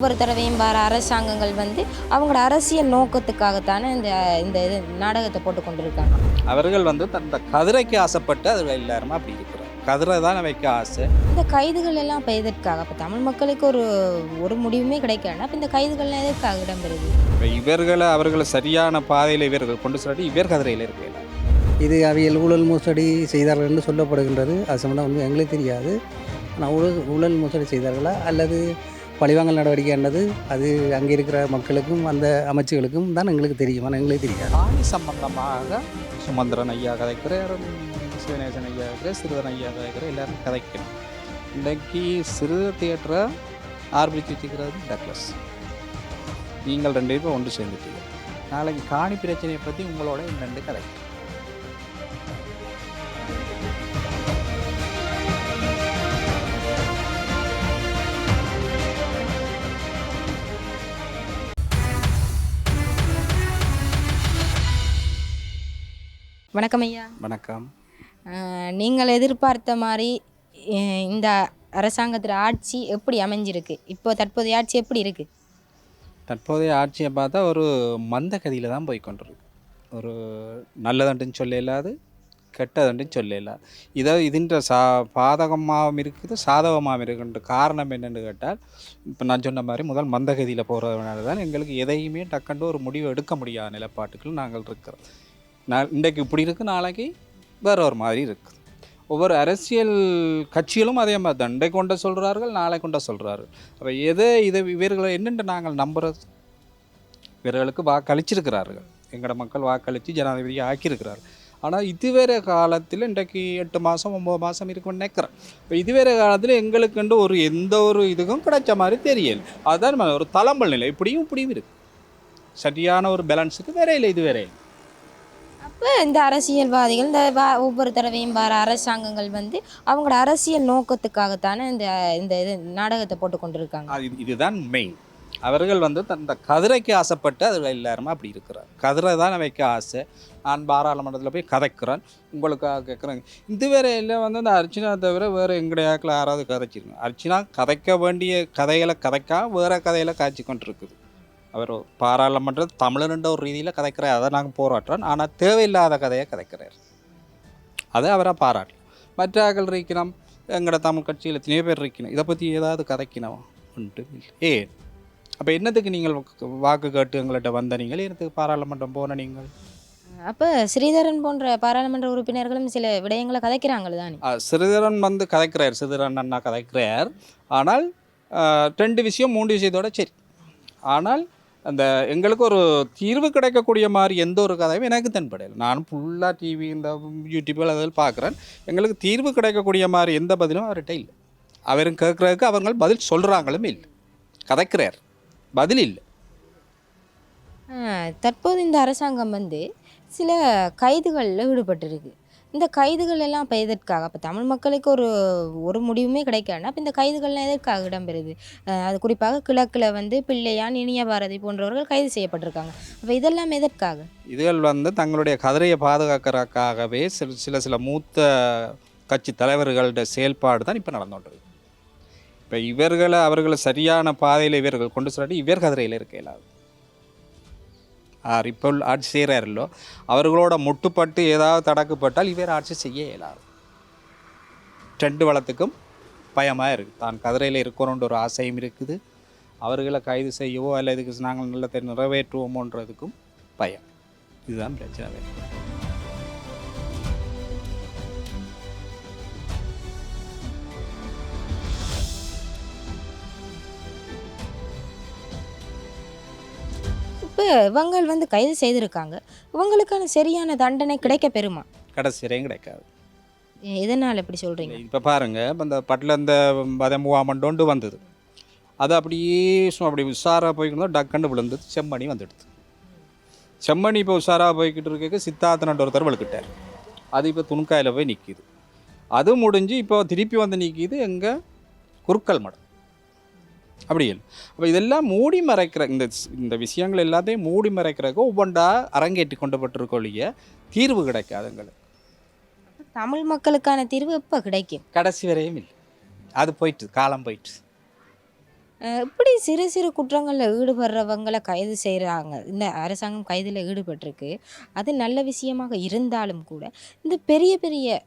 ஒவ்வொரு தடவையும் வர அரசாங்கங்கள் வந்து அவங்களோட அரசியல் நோக்கத்துக்காகத்தானே இந்த இந்த இது நாடகத்தை போட்டு கொண்டிருக்காங்க. அவர்கள் வந்து தந்த கதிரைக்கு ஆசைப்பட்டு அது எல்லாருமே அப்படி இருக்கிறார் கதிரை தான் வைக்க ஆசை. இந்த கைதுகள் எல்லாம் இப்போ எதற்காக? அப்போ தமிழ் மக்களுக்கு ஒரு ஒரு முடிவுமே கிடைக்கலன்னா அப்போ இந்த கைதுகள்லாம் எதற்காக இடம்பெறுது இப்போ இவர்களை அவர்களை சரியான பாதையில் இவர்கள் கொண்டு செல்லாட்டி இவர் கதிரையில் இருக்கலாம் இது அவியல் ஊழல் மோசடி செய்தார்கள் என்று சொல்லப்படுகின்றது. அது சம்பந்தம் வந்து எங்களுக்கு தெரியாது. ஆனால் ஊழல் ஊழல் மோசடி செய்தார்களா? அல்லது பழிவாங்கல் நடவடிக்கை என்னது அது அங்கே இருக்கிற மக்களுக்கும் அந்த அமைச்சுகளுக்கும் தான் எங்களுக்கு தெரியும். ஆனால் எங்களுக்கு தெரியாது. காணி சம்பந்தமாக சுமந்திரன் ஐயா கதைக்கிறார் சிவநேசன் ஐயா கதைக்கிறார் சிறுவன் ஐயா கதைக்கிற எல்லாரும் கதைக்கணும். இன்றைக்கு சிறு தியேட்டரை ஆரம்பித்து வச்சுக்கிறது டக்ளஸ். நீங்கள் ரெண்டு பேரும் ஒன்று சேர்ந்துட்டீங்க. நாளைக்கு காணி பிரச்சனையை பற்றி உங்களோட ரெண்டு கதை. வணக்கம் ஐயா. வணக்கம். நீங்கள் எதிர்பார்த்த மாதிரி இந்த அரசாங்கத்தில் ஆட்சி எப்படி அமைஞ்சிருக்கு? இப்போ தற்போதைய ஆட்சி எப்படி இருக்கு? தற்போதைய ஆட்சியை பார்த்தா ஒரு மந்த கதியில் தான் போய் கொண்டிருக்கு. ஒரு நல்லதண்டுன்னு சொல்ல இல்லாது கெட்டதண்டுன்னு சொல்ல இல்லாது இதை இதுன்ற சா பாதகமாகவும் இருக்குது சாதகமாகவும் இருக்குன்ற காரணம் என்னென்னு கேட்டால் இப்போ நான் சொன்ன மாதிரி முதல் மந்தகதியில் போகிறதுனால தான் எங்களுக்கு எதையுமே டக்குன்னு ஒரு முடிவு எடுக்க முடியாத நிலப்பாட்டுகள் நாங்கள் இருக்கிறோம். நான் இன்றைக்கு இப்படி இருக்குது நாளைக்கு வேற ஒரு மாதிரி இருக்குது ஒவ்வொரு அரசியல் கட்சிகளும் அதே மாதிரி தான். கொண்ட சொல்கிறார்கள் நாளை கொண்ட சொல்கிறார்கள் அப்போ எதை இதை இவர்களை என்னென்று நாங்கள் நம்புறது? இவர்களுக்கு வாக்களிச்சிருக்கிறார்கள் எங்களோட மக்கள் வாக்களித்து ஜனாதிபதியை ஆக்கியிருக்கிறார்கள். ஆனால் இதுவேற காலத்தில் இன்றைக்கு எட்டு மாதம் ஒம்பது மாதம் இருக்கும்னு நினைக்கிறேன். இப்போ இதுவேற காலத்தில் எங்களுக்குண்டு ஒரு எந்த ஒரு இதுக்கும் கிடைச்ச மாதிரி தெரியல. அதுதான் ஒரு தளம்பல் நிலை. இப்படியும் இப்படியும் இருக்குது சரியான ஒரு பேலன்ஸுக்கு வேற இல்லை இது வேற இல்லை இந்த அரசியல்வாதிகள் இந்த வா ஒவ்வொரு தடவையும் வர அரசாங்கங்கள் வந்து அவங்களோட அரசியல் நோக்கத்துக்காகத்தானே இந்த இந்த இது நாடகத்தை போட்டு கொண்டிருக்காங்க. அது இதுதான் மெயின் அவர்கள் வந்து தந்த கதிரைக்கு ஆசைப்பட்டு அது எல்லாருமே அப்படி இருக்கிறார். கதிரை தான் வைக்க ஆசை. நான் பாராளுமன்றத்தில் போய் கதைக்கிறேன். உங்களுக்காக கேட்குறேங்க இது வேற இல்லை வந்து அந்த அர்ச்சனா தவிர வேறு எங்கடையாக்கில் யாராவது கதைச்சிருங்க? அர்ச்சனா கதைக்க வேண்டிய கதைகளை கதைக்கா வேறு கதையில் காய்ச்சி கொண்டு இருக்குது அவர் பாராளுமன்ற தமிழன்ன்ற ஒரு ரீதியில் கதைக்கிறார். அதை நாங்கள் போராட்டுறோம் ஆனால் தேவையில்லாத கதையை கதைக்கிறார். அதை அவரை பாராட்டலாம். மற்ற ஆக்கள் இருக்கணும் எங்களோட தமிழ் கட்சியில் எத்தனையோ பேர் இருக்கணும் இதை பற்றி ஏதாவது கதைக்கணும் உண்டு. ஏன்? அப்போ என்னத்துக்கு நீங்கள் வாக்கு கேட்டு எங்கள்கிட்ட வந்த நீங்கள்? என்னத்துக்கு பாராளுமன்றம் போன நீங்கள்? அப்போ ஸ்ரீதரன் போன்ற பாராளுமன்ற உறுப்பினர்களும் சில விடயங்களை கதைக்கிறாங்கள் தானே? ஆ, சிறிதரன் வந்து கதைக்கிறார். சிறிதரன் அண்ணா கதைக்கிறார். ஆனால் ரெண்டு விஷயம் மூன்று விஷயத்தோட சரி. ஆனால் அந்த எங்களுக்கு ஒரு தீர்வு கிடைக்கக்கூடிய மாதிரி எந்த ஒரு கதையும் எனக்கு தென்படையலை நான் ஃபுல்லாக டிவி இந்த யூடியூப்பில் அதில் பார்க்குறேன். எங்களுக்கு தீர்வு கிடைக்கக்கூடிய மாதிரி எந்த பதிலும் அவர்கிட்ட இல்லை. அவரும் கேட்குறதுக்கு அவங்க பதில் சொல்கிறாங்களும் இல்லை. கதைக்கிறார். பதில் இல்லை. தற்போது இந்த அரசாங்கம் வந்து சில கைதுகளில் ஈடுபட்டிருக்கு. இந்த கைதுகள் எல்லாம் இப்போ எதற்காக? அப்போ தமிழ் மக்களுக்கு ஒரு ஒரு முடிவுமே கிடைக்கலன்னா அப்போ இந்த கைதுகள்லாம் எதற்காக இடம்பெறுது? அது குறிப்பாக கிழக்கில் வந்து பிள்ளையான் இனிய பாரதி போன்றவர்கள் கைது செய்யப்பட்டிருக்காங்க. அப்போ இதெல்லாம் எதற்காக? இதுகள் வந்து தங்களுடைய கதிரையை பாதுகாக்கிறதுக்காகவே சில சில சில மூத்த கட்சி தலைவர்களோட செயல்பாடு தான் இப்போ நடந்துகிட்டு இப்போ இவர்களை அவர்களை சரியான பாதையில் இவர்கள் கொண்டு செல்லாட்டி இவர் கதிரையில் இருக்க இயலாது. ஆர் இப்போ ஆட்சி செய்கிறாரல்லோ அவர்களோட முட்டுப்பட்டு ஏதாவது தடக்குப்பட்டால் இவர் ஆட்சி செய்ய இயலாது. ரெண்டு வளத்துக்கும் பயமாக இருக்குது தான் கதிரையில் இருக்கணுன்ற ஒரு ஆசையும் இருக்குது. அவர்களை கைது செய்யவோ அல்லது இதுக்கு நாங்கள் நல்லதை நிறைவேற்றுவோமோன்றதுக்கும் பயம். இதுதான் பிரச்சனை. இப்போ இவங்கள் வந்து கைது செய்திருக்காங்க. இவங்களுக்கான சரியான தண்டனை கிடைக்க பெறுமா? கடைசி வரையும் கிடைக்காது. எதனால் இப்படி சொல்கிறீங்க இப்போ பாருங்க இப்ப இந்த பட்டில் இந்த வத மூவாமண்டோண்டு வந்தது. அது அப்படியே அப்படி உஷாராக போய்க்கணும் டக்குன்னு விழுந்தது. செம்மணி வந்துடுது. செம்மணி இப்போ உஷாராக போய்கிட்டு இருக்க சித்தார்த்தனன்ற ஒருத்தர் விழுக்கிட்டார் அது இப்போ துணுக்காயில் போய் நிற்கிது அது முடிஞ்சு இப்போ திருப்பி வந்து நிற்கிது எங்கே? குறுக்கல் மடம் அப்படி இல்லை. அப்போ இதெல்லாம் மூடி மறைக்கிற இந்த இந்த விஷயங்கள் எல்லாத்தையும் மூடி மறைக்கிறதுக்கு ஒவ்வொன்றா அரங்கேற்றி கொண்டப்பட்டிருக்கொழிய தீர்வு கிடைக்காது எங்களுக்கு. தமிழ் மக்களுக்கான தீர்வு எப்போ கிடைக்கும்? கடைசி வரையும் இல்லை. அது போயிட்டு காலம் போயிட்டு. இப்படி சிறு சிறு குற்றங்களில் ஈடுபடுறவங்களை கைது செய்கிறாங்க இந்த அரசாங்கம் கைதில் ஈடுபட்டிருக்கு. அது நல்ல விஷயமாக இருந்தாலும் கூட இந்த பெரிய பெரிய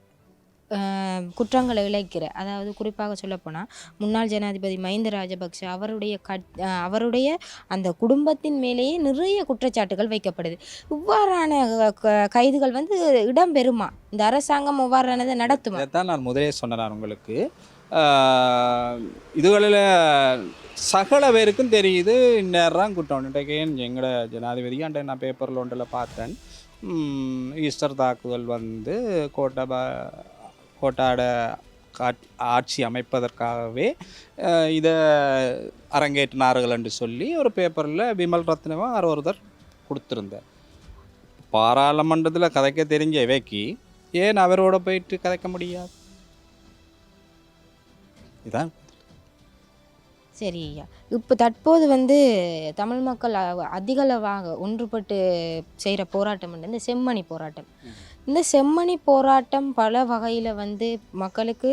குற்றங்களை இழைக்கிற அதாவது குறிப்பாக சொல்லப்போனால் முன்னாள் ஜனாதிபதி மஹிந்த ராஜபக்ஷ அவருடைய கட் அவருடைய அந்த குடும்பத்தின் மேலேயே நிறைய குற்றச்சாட்டுகள் வைக்கப்படுது. இவ்வாறான க- கைதுகள் வந்து இடம்பெறுமா? இந்த அரசாங்கம் இவ்வாறானதை நடத்துமா? தான் நான் முதலே சொன்னேன் உங்களுக்கு. இதுகளில் சகல பேருக்கும் தெரியுது இந்நேரம் குற்றம் இன்றைக்கேன் எங்களோட ஜனாதிபதி நான் பேப்பரில் ஒன்றில் பார்த்தேன். ஈஸ்டர் தாக்குதல் வந்து கோட்டபா கோட்டாட காட் ஆட்சி அமைப்பதற்காகவே இதை அரங்கேற்றினார்கள் என்று சொல்லி ஒரு பேப்பரில் விமல் ரத்னவா ஒருத்தர் கொடுத்துருந்தார். பாராளுமன்றத்தில் கதைக்க தெரிஞ்ச இவைக்கு ஏன் அவரோட போயிட்டு கதைக்க முடியாது? இதான். சரி ஐயா. இப்போ தற்போது வந்து தமிழ் மக்கள் அதிகளவாக ஒன்றுபட்டு செய்கிற போராட்டம் இந்த செம்மணி போராட்டம். இந்த செம்மணி போராட்டம் பல வகையில் வந்து மக்களுக்கு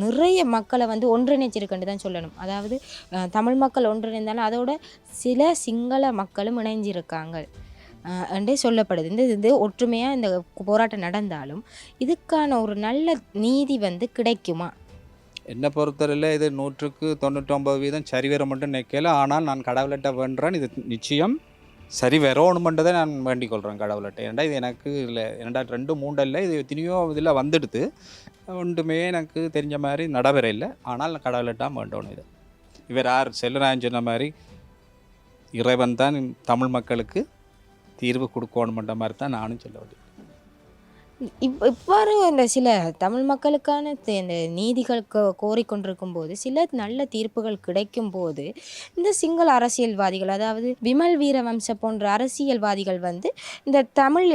நிறைய மக்களை வந்து ஒன்றிணைச்சிருக்குன்னு தான் சொல்லணும். அதாவது தமிழ் மக்கள் ஒன்றிணைந்தாலும் அதோட சில சிங்கள மக்களும் இணைஞ்சிருக்காங்க. அஹ், என்றே சொல்லப்படுது. இந்த இது ஒற்றுமையாக இந்த போராட்டம் நடந்தாலும் இதுக்கான ஒரு நல்ல நீதி வந்து கிடைக்குமா? என்னை பொறுத்தவரையில் இது நூற்றுக்கு தொண்ணூற்றொம்பது வீதம் சரிவர மட்டும் நிற்கல ஆனால் நான் கடவுள்கிட்ட வேண்டுறேன் இது நிச்சயம். சரி வரணுமென்றதை நான் வேண்டிக் கொள்கிறேன் கடவுள்கிட்ட. ஏன்டா இது எனக்கு இல்லை ஏன்டா ரெண்டு மூண்டல்ல இது எத்தனையோ இதில் வந்துடுது. ஒன்றுமே எனக்கு தெரிஞ்ச மாதிரி நடைபெற இல்லை. ஆனால் நான் கடவுள்கிட்ட வேண்டணும் இது. இவர் யார்? செல்லராஜன் சொன்ன மாதிரி இறைவன் தான் தமிழ் மக்களுக்கு தீர்வு கொடுக்கணுமென்ற மாதிரி தான் நானும் சொல்ல வேண்டும் இவ் இவ்வாறு இந்த சில தமிழ் மக்களுக்கான இந்த நீதிகள் கோரிக்கொண்டிருக்கும் போது சில நல்ல தீர்ப்புகள் கிடைக்கும் போது இந்த சிங்கள அரசியல்வாதிகள் அதாவது விமல் வீரவம்ச போன்ற அரசியல்வாதிகள் வந்து இந்த தமிழ்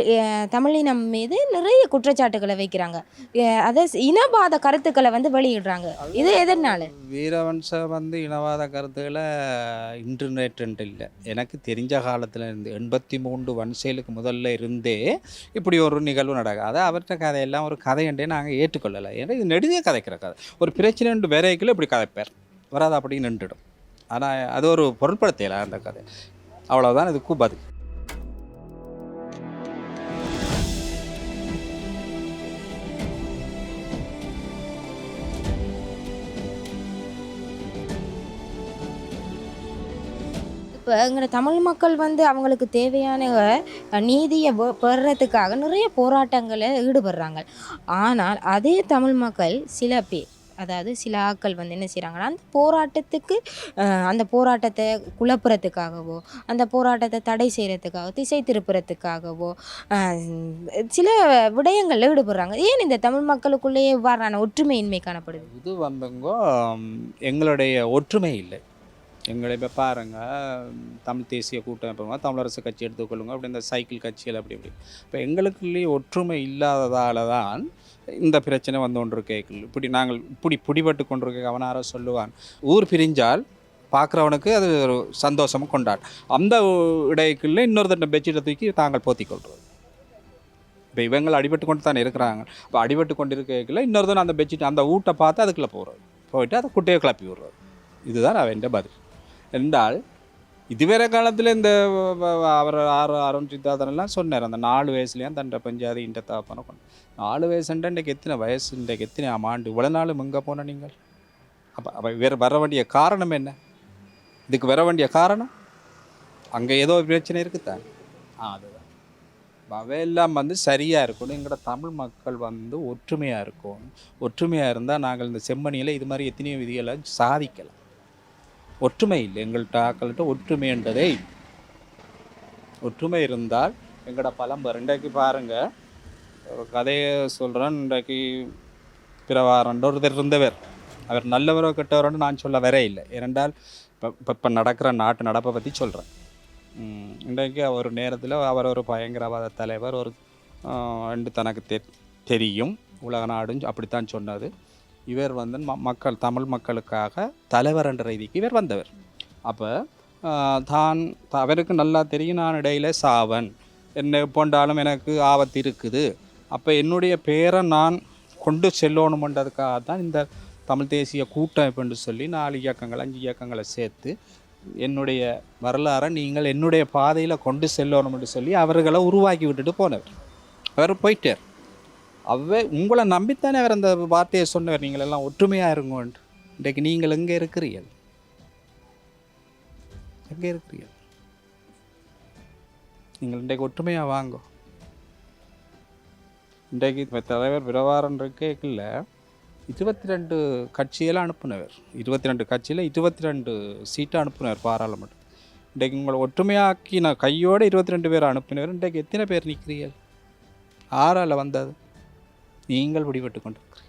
தமிழினம் மீது நிறைய குற்றச்சாட்டுகளை வைக்கிறாங்க. அதை இனவாத கருத்துக்களை வந்து வெளியிடுறாங்க. இது எதனால? வீரவன்ச வந்து இனவாத கருத்துக்களை நேற்று இல்லை. எனக்கு தெரிஞ்ச காலத்தில் இருந்து எண்பத்தி மூன்று வன்செயலுக்கு முதல்ல இருந்தே இப்படி ஒரு நிகழ்வு நடக்கும் கதை அவர்கிட்ட கதையெல்லாம் ஒரு கதையண்டே நாங்கள் ஏற்றுக்கொள்ளலை. ஏன்னா இது நெடுதே கதைக்கிற கதை. ஒரு பிரச்சனைண்டு ரெண்டு இப்படி கதைப்பார். வராது அப்படி நின்றுடும். ஆனால் அது ஒரு பொருட்படுத்தலை அந்த கதை. அவ்வளோதான் இதுக்கு பதில். இப்போ எங்களோட தமிழ் மக்கள் வந்து அவங்களுக்கு தேவையான நீதியை பெறத்துக்காக நிறைய போராட்டங்களை ஈடுபடுறாங்க. ஆனால் அதே தமிழ் மக்கள் சில பேர் அதாவது சில ஆக்கள் வந்து என்ன செய்கிறாங்கன்னா அந்த போராட்டத்துக்கு அந்த போராட்டத்தை குழப்புறத்துக்காகவோ அந்த போராட்டத்தை தடை செய்கிறதுக்காகவோ திசை திருப்புறத்துக்காகவோ சில விடயங்களில் ஈடுபடுறாங்க. ஏன் இந்த தமிழ் மக்களுக்குள்ளேயே இவ்வாறான ஒற்றுமையின்மை காணப்படுது? இது வந்துங்கோ எங்களுடைய ஒற்றுமை இல்லை. எங்களை இப்போ பாருங்கள் தமிழ் தேசிய கூட்டமைப்பு தமிழரசு கட்சி எடுத்துக்கொள்ளுங்க அப்படி இந்த சைக்கிள் கட்சிகள் அப்படி இப்படி. இப்போ எங்களுக்குள்ளேயே ஒற்றுமை இல்லாததால் தான் இந்த பிரச்சனை வந்து கொண்டு கேட்கல இப்படி நாங்கள் இப்படி பிடிபட்டு கொண்டிருக்க அவனார சொல்லுவான். ஊர் பிரிஞ்சால் பார்க்குறவனுக்கு அது ஒரு சந்தோஷமும் கொண்டாடு அந்த இடைக்குள்ளே இன்னொரு பெட்ஷீட்டை தூக்கி தாங்கள் போத்தி கொள்வது. இப்போ இவங்கள் அடிபட்டு கொண்டு தானே இருக்கிறாங்க. இப்போ அடிபட்டு கொண்டு இருக்கல இன்னொருத்தன் அந்த பெட்ஷீட் அந்த ஊட்டை பார்த்து அதுக்குள்ளே போகிறது போயிட்டு அதை குட்டையை கிளப்பி விடுறது. இதுதான் அவன் பதில். என்றால் இதுவரை காலத்தில் இந்த அவர் ஆறு அருண் சித்தார்த்தன் எல்லாம் சொன்னார் அந்த நாலு வயசுலேயும் தண்டை பஞ்சாதி இந்த தாப்பனை கொண்டு. நாலு வயசுன்ற இன்றைக்கு எத்தனை வயசு இன்றைக்கு எத்தனை ஆம் ஆண்டு இவ்வளோ நாள் எங்கே போன நீங்கள்? அப்போ அப்போ வேறு வர வேண்டிய காரணம் என்ன? இதுக்கு வர வேண்டிய காரணம்? அங்கே ஏதோ ஒரு பிரச்சனை இருக்குதான் ஆ அதுதான். அவையெல்லாம் வந்து சரியாக இருக்கணும். எங்களோட தமிழ் மக்கள் வந்து ஒற்றுமையாக இருக்கும் ஒற்றுமையாக இருந்தால் நாங்கள் இந்த செம்மணியில் இது மாதிரி எத்தனையோ விதிகளை சாதிக்கலாம். ஒற்றுமை இல்லை. எங்கள்கிட்ட ஆக்கள்கிட்ட ஒற்றுமைன்றதே என்றதே ஒற்றுமை இருந்தால் எங்களோட பழம்பர் இன்றைக்கு பாருங்கள் ஒரு கதையை சொல்கிறேன் இன்றைக்கு பிரவாரன்ற ஒருத்தர் இருந்தவர். அவர் நல்லவரோ கெட்டவரோன்னு நான் சொல்ல வரே இல்லை. ஏனென்றால் இப்போ இப்போ நடக்கிற நாட்டு நடப்பை பற்றி சொல்கிறேன் இன்றைக்கு ஒரு நேரத்தில் அவர் ஒரு பயங்கரவாத தலைவர். ஒரு என்று தனக்கு தெ தெரியும். உலக நாடும் அப்படித்தான் சொன்னது. இவர் வந்து ம மக்கள் தமிழ் மக்களுக்காக தலைவர் என்ற ரீதிக்கு இவர் வந்தவர். அப்போ தான் அவருக்கு நல்லா தெரியும் நான் இடையில சாவன். என்ன போண்டாலும் எனக்கு ஆபத்து இருக்குது. அப்போ என்னுடைய பேரை நான் கொண்டு செல்லணுமன்றதுக்காக தான் இந்த தமிழ் தேசிய கூட்டமைப்புன்னு சொல்லி நாலு இயக்கங்கள் அஞ்சு இயக்கங்களை சேர்த்து என்னுடைய வரலாறை நீங்கள் என்னுடைய பாதையில் கொண்டு செல்லணும் என்று சொல்லி அவர்களை உருவாக்கி விட்டுட்டு போனவர். அவர் போயிட்டார். அவ்வே உங்களை நம்பித்தானே அவர் அந்த வார்த்தையை சொன்னவர் நீங்கள் எல்லாம் ஒற்றுமையாக இருங்கோன்ட்டு இன்றைக்கு நீங்கள் எங்கே இருக்கிறீர்கள்? எங்கே இருக்கிறீர்கள்? நீங்கள் இன்றைக்கு ஒற்றுமையாக வாங்கோ. இன்றைக்கு இப்போ தலைவர் பிரபாரன் இருக்கேக்கில்ல இருபத்தி ரெண்டு கட்சியெல்லாம் அனுப்புனவர். இருபத்தி ரெண்டு கட்சியில் இருபத்தி ரெண்டு சீட்டை அனுப்புனவர் பாராளுமன்றம் இன்றைக்கு உங்களை ஒற்றுமையாக்கி நான் கையோடு இருபத்தி ரெண்டு பேர் அனுப்பினவர். இன்றைக்கு எத்தனை பேர் நிற்கிறீர்கள் ஆறால் வந்தது. நீங்கள் பிடிபட்டு கொண்டிருக்கிறீர்கள்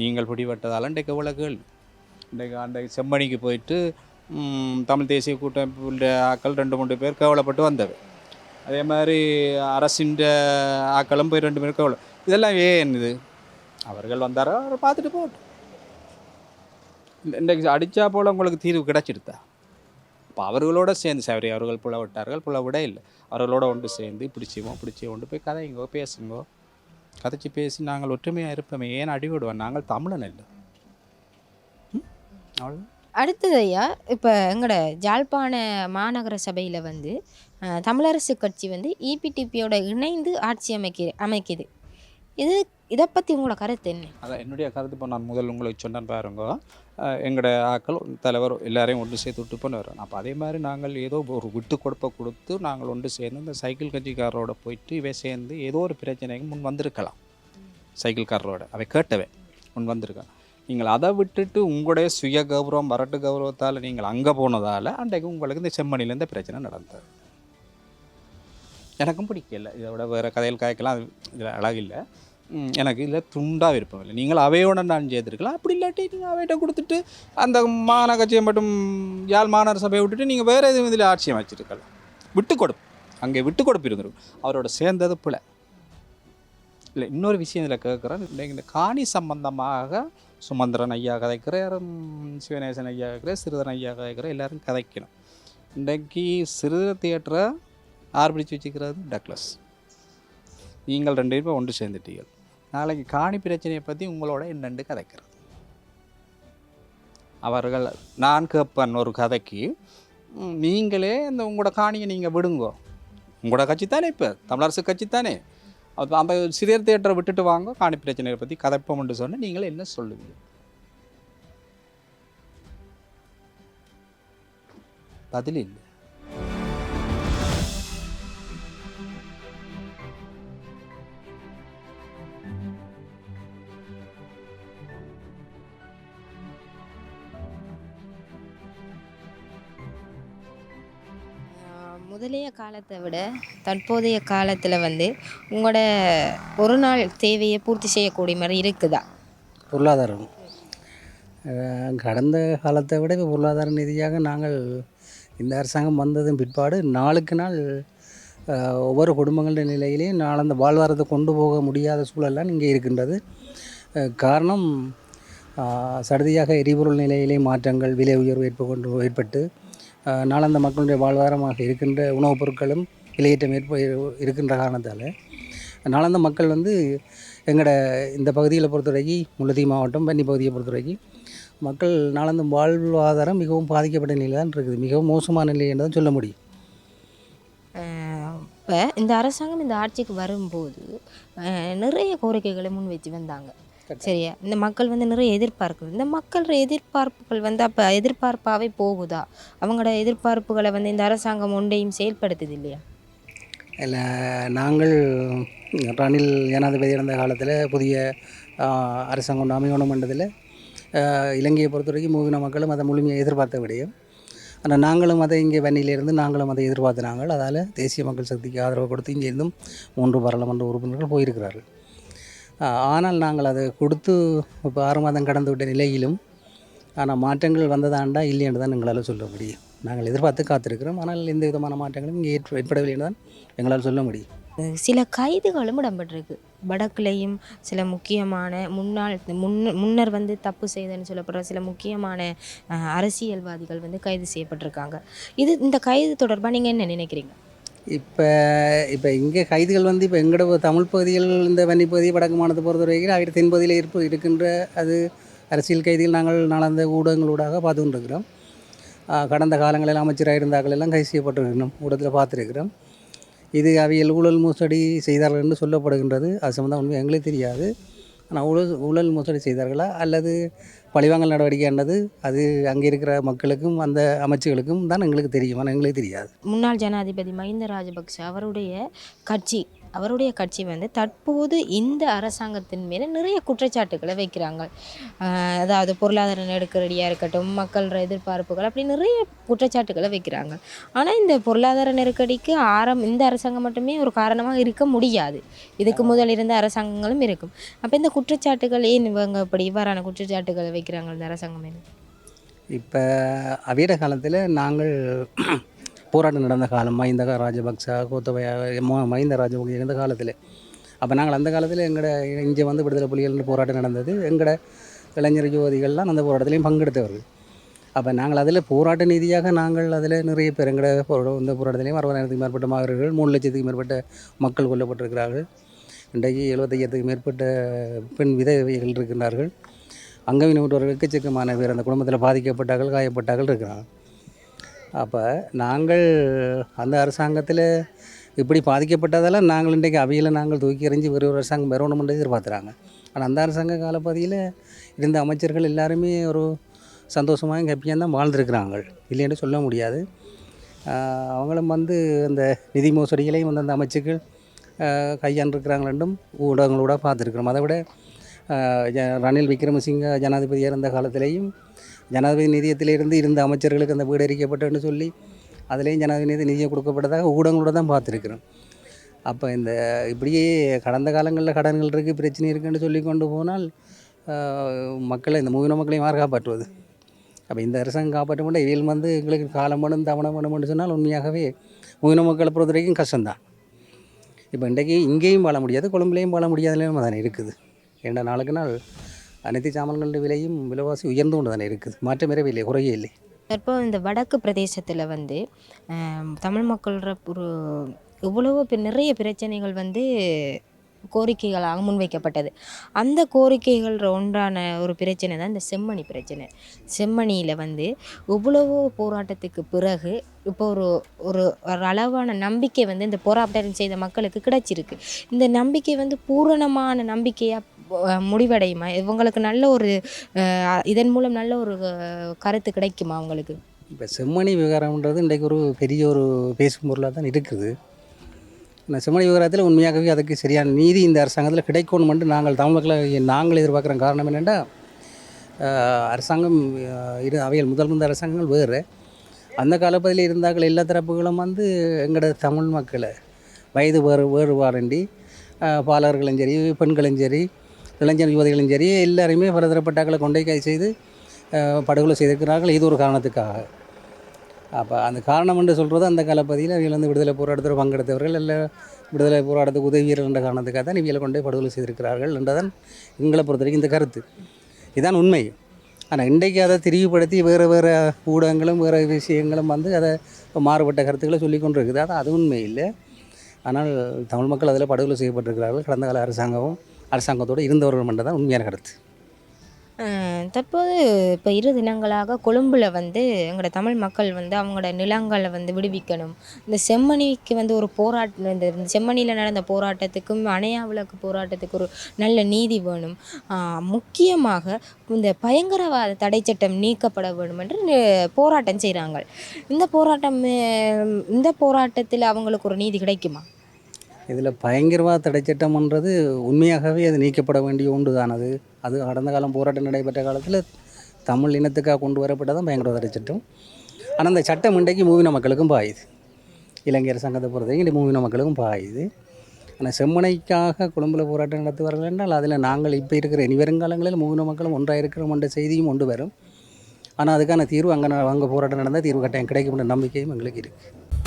நீங்கள் பிடிபட்டதால் இன்றைக்கு எவ்வளோ இன்றைக்கு அந்த செம்மணிக்கு போயிட்டு தமிழ் தேசிய கூட்டமைப்புள்ள ஆக்கள் ரெண்டு மூணு பேர் கவலைப்பட்டு வந்தது. அதே மாதிரி அரசின் ஆக்களும் போய் ரெண்டு பேரும் கவலை. இதெல்லாம் ஏன் இது? அவர்கள் வந்தாரோ? அவரை பார்த்துட்டு போட்டோம் இன்றைக்கு அடித்தா போல் உங்களுக்கு தீர்வு கிடச்சிடுதா? அப்போ அவர்களோட சேர்ந்து சரி அவர்கள் புல விட்டார்கள் புல விட இல்லை. அவர்களோட ஒன்று சேர்ந்து பிடிச்சிவோம் பிடிச்சி கொண்டு போய் கதைங்கோ பேசுங்கோ. கதைச்சி பேசி நாங்கள் ஒற்றுமையாக இருப்போமே ஏன் அடிவிடுவோம் நாங்கள் தமிழன் இல்லை அவ்வளோ அடுத்தது ஐயா இப்போ எங்களோட ஜாழ்ப்பாண மாநகர சபையில் வந்து தமிழரசு கட்சி வந்து இபிடிபியோட இணைந்து ஆட்சி அமைக்க அமைக்குது. இது இதை பற்றி உங்களோட கருத்து என்ன? அதான் என்னுடைய கருத்து இப்போ நான் முதல் உங்களுக்கு சொன்னேன் பாருங்க. எங்களோட ஆக்கள் தலைவர் எல்லாரையும் ஒன்று சேர்த்து விட்டு போனவர். அப்போ அதே மாதிரி நாங்கள் ஏதோ ஒரு விட்டு கொடுப்பை கொடுத்து நாங்கள் ஒன்று சேர்ந்து இந்த சைக்கிள் கட்சிக்காரரோட போயிட்டு இவை சேர்ந்து ஏதோ ஒரு பிரச்சனைக்கு முன் வந்திருக்கலாம். சைக்கிள்காரரோட அவை கேட்டவை முன் வந்திருக்கான். நீங்கள் அதை விட்டுட்டு உங்களுடைய சுய கௌரவம் வரட்டு கௌரவத்தால் நீங்கள் அங்கே போனதால் அன்றைக்கு உங்களுக்கு இந்த செம்மணிலேருந்து பிரச்சனை நடந்தது. எனக்கும் பிடிக்கல. இதை விட வேறு கதையில் காய்க்கலாம் அது இதில் அழகில்லை எனக்கு இல்லை துண்டாக விருப்பம் இல்லை. நீங்கள் அவையோட நான் செய்திருக்கலாம். அப்படி இல்லாட்டி நீங்கள் அவைகிட்ட கொடுத்துட்டு அந்த மாநகர கட்சியை மட்டும் யாழ் மாநகர சபையை விட்டுட்டு நீங்கள் வேறு எதுவும் இதில் ஆட்சியம் வச்சிருக்கலாம் விட்டு கொடுப்பு. அங்கே விட்டு கொடுப்பு இருந்திருக்கும். அவரோட சேர்ந்தது பிள்ளை இல்லை இன்னொரு விஷயம் இதில் கேட்குறேன் இந்த காணி சம்பந்தமாக சுமந்திரன் ஐயா கதைக்கிற சிவநேசன் ஐயா கதைக்கிற சிறுதன் ஐயா கதைக்கிற எல்லாரும் கதைக்கணும். இன்றைக்கு சிறுத தியேட்டரை ஆர்பிடிச்சு வச்சுக்கிறது டக்ளஸ். நீங்கள் ரெண்டு பேரும் ஒன்று சேர்ந்துட்டீர்கள். நாளைக்கு காணி பிரச்சனையை பற்றி உங்களோட என்னென்று கதைக்கிறது. அவர்கள் நான் கேட்பேன் ஒரு கதைக்கு. நீங்களே இந்த உங்களோட காணியை நீங்கள் விடுங்கோ. உங்களோட கட்சி தானே இப்போ? தமிழரசு கட்சி தானே அப்போ அந்த சிறியர் தேட்டரை விட்டுட்டு வாங்க காணி பிரச்சனையை பற்றி கதைப்போம்னு சொன்ன நீங்கள் என்ன சொல்லுவீங்க? பதில் இல்லை. முதலைய காலத்தை விட தற்போதைய காலத்தில் வந்து உங்களோட ஒரு நாள் தேவையை பூர்த்தி செய்யக்கூடிய மாதிரி இருக்குதா? பொருளாதாரம். கடந்த காலத்தை விட இப்போ பொருளாதார ரீதியாக நாங்கள் இந்த அரசாங்கம் வந்ததன் பிற்பாடு நாளுக்கு நாள் ஒவ்வொரு ஒவ்வொரு நிலையிலேயும் நிலையிலையும் அந்த வாழ்வாரத்தை கொண்டு போக முடியாத சூழல்லாம் இங்கே இருக்கின்றது. காரணம் சடுதியாக எரிபொருள் நிலையிலே மாற்றங்கள் விலை உயர்வு ஏற்ப கொண்டு ஏற்பட்டு நாளந்த மக்களுடைய வாழ்வாரமாக இருக்கின்ற உணவுப் பொருட்களும் விலையேற்றம் ஏற்ப இருக்கின்ற காரணத்தால் நாளந்த மக்கள் வந்து எங்களோட இந்த பகுதியில் பொறுத்தவரைக்கும் முல்லதி மாவட்டம் பன்னி பகுதியை பொறுத்தவரைக்கும் மக்கள் நாளந்த வாழ்வாதாரம் மிகவும் பாதிக்கப்பட்ட நிலையில் தான் இருக்குது. மிகவும் மோசமான நிலை என்று தான் சொல்ல முடியும். இப்போ இந்த அரசாங்கம் இந்த ஆட்சிக்கு வரும்போது நிறைய கோரிக்கைகளை முன் வச்சு வந்தாங்க. சரியா? இந்த மக்கள் வந்து நிறைய எதிர்பார்க்குது. இந்த மக்கள் எதிர்பார்ப்புகள் வந்து அப்போ எதிர்பார்ப்பாகவே போகுதா? அவங்களோட எதிர்பார்ப்புகளை வந்து இந்த அரசாங்கம் ஒன்றையும் செயல்படுத்துது இல்லையா? இல்லை நாங்கள் ரணில் ஜனாதிபதி இருந்த காலத்தில் புதிய அரசாங்கம் ஒன்று அமையணும் என்றதில் இலங்கையை பொறுத்த வரைக்கும் மூவின மக்களும் அதை முழுமையாக எதிர்பார்த்த விடையும். ஆனால் நாங்களும் அதை இங்கே வன்னியிலிருந்து நாங்களும் அதை எதிர்பார்த்து நாங்கள் அதால் தேசிய மக்கள் சக்திக்கு ஆதரவு கொடுத்து இங்கே இருந்தும் மூன்று பாராளுமன்ற உறுப்பினர்கள் போயிருக்கிறார்கள். ஆனால் நாங்கள் அதை கொடுத்து இப்போ ஆறு மாதம் கடந்து விட்ட நிலையிலும் ஆனால் மாற்றங்கள் வந்ததாண்டா இல்லையென்று தான் எங்களால் சொல்ல முடியும். நாங்கள் எதிர்பார்த்து காத்திருக்கிறோம். ஆனால் எந்த விதமான மாற்றங்களும் இங்கே ஏற்ப ஏற்படவில்லை என்று தான் எங்களால் சொல்ல முடியும். சில கைதுகளும் இடம்பெற்றிருக்கு. வடக்குலையும் சில முக்கியமான முன்னாள் முன்ன முன்னர் வந்து தப்பு செய்தன்னு சொல்லப்படுற சில முக்கியமான அரசியல்வாதிகள் வந்து கைது செய்யப்பட்டிருக்காங்க. இது இந்த கைது தொடர்பாக நீங்கள் என்ன நினைக்கிறீங்க? இப்போ இப்போ இங்கே கைதிகள் வந்து இப்போ எங்களோட தமிழ் பகுதிகள் இந்த வன்னி பகுதி வடக்கு மாநிலத்தை பொறுத்த வரைக்கும் அவர் தென்பகுதியில் இருப்பு இருக்கின்ற அது அரசியல் கைதிகள் நாங்கள் நாளாந்த ஊடகங்களூடாக பார்த்து கொண்டிருக்கிறோம் கடந்த காலங்களில் அமைச்சராக இருந்தார்கள் எல்லாம் கைது செய்யப்பட்டிருக்கிறோம் ஊடகத்தில் பார்த்துருக்கிறோம். இது அவையில் ஊழல் மோசடி செய்தார்கள் என்று சொல்லப்படுகின்றது. அது சம்மந்தம் உண்மை எங்களுக்கு தெரியாது. ஆனால் ஊழல் ஊழல் மோசடி செய்தார்களா? அல்லது பழிவாங்கல் நடவடிக்கை என்னது அது அங்கே இருக்கிற மக்களுக்கும் அந்த அமைச்சுகளுக்கும் தான் எங்களுக்கு தெரியும். ஆனால் எங்களுக்கு தெரியாது. முன்னாள் ஜனாதிபதி மஹிந்த ராஜபக்ஷ அவருடைய கட்சி அவருடைய கட்சி வந்து தற்போது இந்த அரசாங்கத்தின் மேலே நிறைய குற்றச்சாட்டுகளை வைக்கிறாங்க. அதாவது பொருளாதார நெருக்கடியாக இருக்கட்டும் மக்கள் எதிர்பார்ப்புகள் அப்படி நிறைய குற்றச்சாட்டுகளை வைக்கிறாங்க. ஆனால் இந்த பொருளாதார நெருக்கடிக்கு ஆரம் இந்த அரசாங்கம் மட்டுமே ஒரு காரணமாக இருக்க முடியாது. இதுக்கு முதல் இருந்த அரசாங்கங்களும் இருக்கும். அப்போ இந்த குற்றச்சாட்டுகள் ஏன் இவங்க இப்படி இவ்வாறான குற்றச்சாட்டுகளை வைக்கிறாங்க இந்த அரசாங்கம் இப்போ அவீர காலத்தில் நாங்கள் போராட்டம் நடந்த காலம் மஹிந்த ராஜபக்ச கோத்தபய மஹிந்த ராஜபக்ச இருந்த காலத்தில். அப்போ நாங்கள் அந்த காலத்தில் எங்களோட இங்கே வந்து விடுதலை புலிகள் போராட்டம் நடந்தது. எங்களோட இளைஞர் யுவதிகள்லாம் அந்த போராட்டத்திலையும் பங்கெடுத்தவர்கள். அப்போ நாங்கள் அதில் போராட்ட நீதியாக நாங்கள் அதில் நிறைய பேர் எங்களோட போராட இந்த போராட்டத்திலையும் அறுபதாயிரத்துக்கு மேற்பட்ட மாவீரர்கள் மூணு லட்சத்துக்கு மேற்பட்ட மக்கள் கொல்லப்பட்டிருக்கிறார்கள். இன்றைக்கு எழுபத்தையாயிரத்துக்கு மேற்பட்ட பெண் விதவைகள் இருக்கின்றார்கள். அங்கவினவர்கள் எக்கச்சக்கமான பேர் அந்த குடும்பத்தில் பாதிக்கப்பட்டார்கள் காயப்பட்டார்கள் இருக்கிறாங்க அப்போ நாங்கள் அந்த அரசாங்கத்தில் இப்படி பாதிக்கப்பட்டதெல்லாம் நாங்கள் இன்றைக்கு அவையில் நாங்கள் தூக்கி எறிஞ்சு வேறு ஒரு அரசாங்கம் வரணும்னு எதிர்பார்க்குறாங்க. ஆனால் அந்த அரசாங்க காலப்பகுதியில் இருந்த அமைச்சர்கள் எல்லாருமே ஒரு சந்தோஷமாக ஹாப்பியாக தான் வாழ்ந்துருக்கிறாங்க. இல்லைன்னு சொல்ல முடியாது. அவங்களும் வந்து அந்த நிதி மோசடிகளையும் வந்து அந்த அமைச்சுக்கள் கையாண்டிருக்கிறாங்களென்றும் ஊடகங்களோட பார்த்துருக்குறோம். அதை விட ஜ- ரணில் விக்ரமசிங்க ஜனாதிபதியாக இருந்த காலத்திலேயும் ஜனாதிபதி நிதியத்திலிருந்து இருந்த அமைச்சர்களுக்கு அந்த வீடு அறிக்கப்பட்டன்னு சொல்லி அதுலேயும் ஜனாதிபதி நிதியம் கொடுக்கப்பட்டதாக ஊடகங்களோட தான் பார்த்துருக்குறோம். அப்போ இந்த இப்படியே கடந்த காலங்களில் கடன்கள் இருக்குது பிரச்சனை இருக்குன்னு சொல்லி கொண்டு போனால் மக்களை இந்த மூவின மக்களையும் யார் காப்பாற்றுவது? அப்போ இந்த அரசாங்கம் காப்பாற்ற மாட்டேன் இவள் வந்து எங்களுக்கு காலம் பண்ணும் தவணம் பண்ணும்னு சொன்னால் உண்மையாகவே மூவின மக்களை பொறுத்த வரைக்கும் கஷ்டம்தான். இப்போ இன்றைக்கு இங்கேயும் வாழ முடியாது கொழும்புலேயும் வாழ முடியாத நிலைமை தானே இருக்குது. ஏன்னா நாளுக்கு நாள் அனைத்து சாமான்களின் விலையும் விலைவாசி உயர்ந்து கொண்டு தானே இருக்குது. மாற்றமே இல்லை குறையே இல்லை. தற்போது இந்த வடக்கு பிரதேசத்தில் வந்து தமிழ் மக்களோட ஒரு எவ்வளவோ நிறைய பிரச்சனைகள் வந்து கோரிக்கைகளாக முன்வைக்கப்பட்டது. அந்த கோரிக்கைகள் ஒன்றான ஒரு பிரச்சனை தான் இந்த செம்மணி பிரச்சனை. செம்மணியில் வந்து எவ்வளவோ போராட்டத்துக்கு பிறகு இப்போ ஒரு ஒரு ஒரு அளவான நம்பிக்கை வந்து இந்த போராட்டம் செய்த மக்களுக்கு கிடைச்சிருக்கு. இந்த நம்பிக்கை வந்து பூரணமான நம்பிக்கையாக முடிவடையுமா? இவங்களுக்கு நல்ல ஒரு இதன் மூலம் நல்ல ஒரு கருத்து கிடைக்குமா அவங்களுக்கு இப்போ செம்மணி விவகாரம்ன்றது இன்றைக்கு ஒரு பெரிய ஒரு பேசும் பொருளாக தான் இருக்குது. இந்த செம்மணி விவகாரத்தில் உண்மையாகவே அதுக்கு சரியான நீதி இந்த அரசாங்கத்தில் கிடைக்கணுமென்று நாங்கள் தமிழ் மக்களை நாங்கள் எதிர்பார்க்குற காரணம் என்னென்னா அரசாங்கம் இரு அவையில் முதல் முந்த அரசாங்கங்கள் வேறு. அந்த காலப்பகுதியில் இருந்தார்கள் எல்லா தரப்புகளும் வந்து எங்களோட தமிழ் மக்களை வயது வேறு வேறுபாடின்றி பாலர்களும் சரி பெண்களும் சரி இளைஞர் யுவதிகளும் சரி எல்லாருமே பலதரப்பட்டாக்களை கொண்டே கை செய்து படுகொலை செய்திருக்கிறார்கள். இது ஒரு காரணத்துக்காக. அப்போ அந்த காரணம் என்று சொல்கிறது அந்த காலப்பகுதியில் இவங்க வந்து விடுதலை போராட்டத்தில் பங்கெடுத்தவர்கள் இல்லை விடுதலை போராட்டத்துக்கு உதவியர்கள் என்ற காரணத்துக்காக தான் இவங்களை கொண்டே படுகொலை செய்திருக்கிறார்கள் என்றதான் எங்களை பொறுத்த வரைக்கும் இந்த கருத்து. இதுதான் உண்மை. ஆனால் இன்றைக்கு அதை திரிவுபடுத்தி வேறு வேறு ஊடகங்களும் வேறு விஷயங்களும் வந்து அதை மாறுபட்ட கருத்துக்களை சொல்லி கொண்டு இருக்குது அது அது உண்மை இல்லை. ஆனால் தமிழ் மக்கள் அதில் படுகொலை செய்யப்பட்டிருக்கிறார்கள். கடந்த கால அரசாங்கமும் அரசாங்கத்தோடு இருந்தவர்கள் மட்டும் தான் உண்மையான கருத்து. தற்போது இப்போ இரு தினங்களாக கொழும்புல வந்து எங்களோட தமிழ் மக்கள் வந்து அவங்களோட நிலங்களை வந்து விடுவிக்கணும். இந்த செம்மணிக்கு வந்து ஒரு போராட்டம் இந்த செம்மணியில் நடந்த போராட்டத்துக்கும் அணையா விளக்கு போராட்டத்துக்கு ஒரு நல்ல நீதி வேணும். முக்கியமாக இந்த பயங்கரவாத தடை சட்டம் நீக்கப்பட வேண்டும் என்று போராட்டம் செய்கிறாங்க இந்த போராட்டம் இந்த போராட்டத்தில் அவங்களுக்கு ஒரு நீதி கிடைக்குமா? இதில் பயங்கரவாத தடை சட்டம்ன்றது உண்மையாகவே அது நீக்கப்பட வேண்டிய ஒன்று தான் அது கடந்த காலம் போராட்டம் நடைபெற்ற காலத்தில் தமிழ் இனத்துக்காக கொண்டு வரப்பட்டதான் பயங்கரவாத தடை சட்டம். ஆனால் அந்த சட்டம் இன்றைக்கு மூவின மக்களுக்கும் பாயுது. இளைஞர் சங்கத்தை பொறுத்தவரைக்கும் இந்த மூவின மக்களுக்கும் பாயுது. ஆனால் செம்மனைக்காக கொழும்பில் போராட்டம் நடத்துவார்கள் என்றால் அதில் நாங்கள் இப்போ இருக்கிற இனி வருங்காலங்களில் மூவின மக்களும் ஒன்றாக இருக்கிறோம் என்ற செய்தியும் ஒன்று வரும். ஆனால் அதுக்கான தீர்வு அங்கே அங்கே போராட்டம் நடந்தால் தீர்வு கட்டாயம் கிடைக்கும் என்ற நம்பிக்கையும் எங்களுக்கு இருக்குது